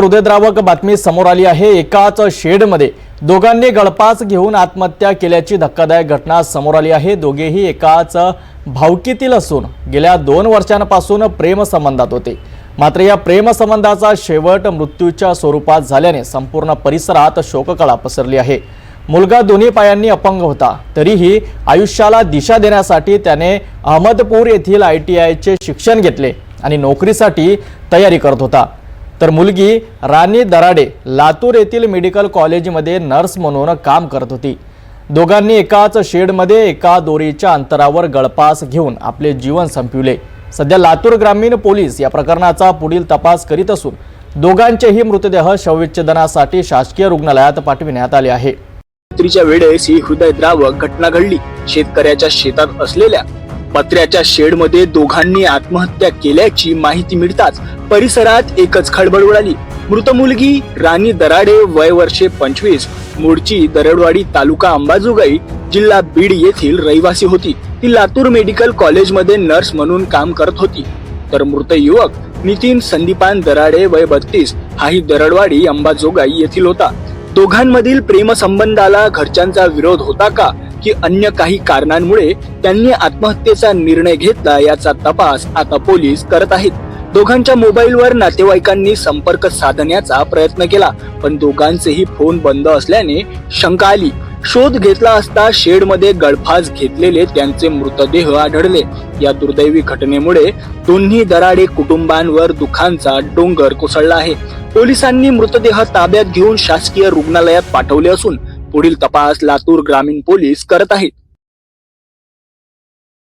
हृदयद्रावक बातमी समोर आली आहे. एकाच शेडमध्ये दोघांनी गळपास घेऊन आत्महत्या केल्याची धक्कादायक घटना समोर आली आहे. दोघेही एकाच भावकीतील असून गेल्या दोन वर्षांपासून प्रेमसंबंधात होते. मात्र या प्रेमसंबंधाचा शेवट मृत्यूच्या स्वरूपात झाल्याने संपूर्ण परिसरात शोककळा पसरली आहे. मुलगा दोन्ही पायांनी अपंग होता. तरीही आयुष्याला दिशा देण्यासाठी त्याने अहमदपूर येथील आय टी आयचे शिक्षण घेतले आणि नोकरीसाठी तयारी करत होता. तर मुलगी राणी दराडे लातूर येथील मेडिकल कॉलेजमध्ये नर्स म्हणून काम करत होती. दोघांनी एकाच शेडमध्ये एका दोरीच्या अंतरावर गळपास घेऊन आपले जीवन संपविले. सध्या लातूर ग्रामीण पोलीस या प्रकरणाचा पुढील तपास करीत असून दोघांचेही मृतदेह शवविच्छेदनासाठी शासकीय रुग्णालयात पाठविण्यात आले आहे. रात्रीच्या वेळेस ही हृदयद्रावक घटना घडली. शेतकऱ्याच्या शेतात असलेल्या पत्र्याच्या शेडमध्ये दोघांनी आत्महत्या केल्याची माहिती मिळताच परिसरात एकच खळबळ उडाली. मृत मुलगी राणी दराडे वय वर्षे पंचवीस मूळची दरडवाडी तालुका अंबाजोगाई जिल्हा बीड येथील रहिवासी होती. ती लातूर मेडिकल कॉलेजमध्ये नर्स म्हणून काम करत होती. तर मृत युवक नितीन संदीपान दराडे वय बत्तीस हाही दरडवाडी अंबाजोगाई येथील होता. दोघांमधील प्रेमसंबंधाला घरच्यांचा विरोध होता का? की अन्य काही कारणांमुळे त्यांनी आत्महत्येचा निर्णय घेतला याचा तपास आता पोलीस करत आहेत. दोघांच्या मोबाईलवर नातेवाईकांनी संपर्क साधण्याचा प्रयत्न केला पण दोघांचेही फोन बंद असल्याने शंका आली. शोध घेतला असता शेडमध्ये गळफास घेतलेले त्यांचे मृतदेह आढळले. या दुर्दैवी घटनेमुळे दोन्ही दराडे कुटुंबांवर दुखांचा डोंगर कोसळला आहे. पोलिसांनी मृतदेह ताब्यात घेऊन शासकीय रुग्णालयात पाठवले असून पुढील तपास लातूर ग्रामीण पोलीस करत आहेत.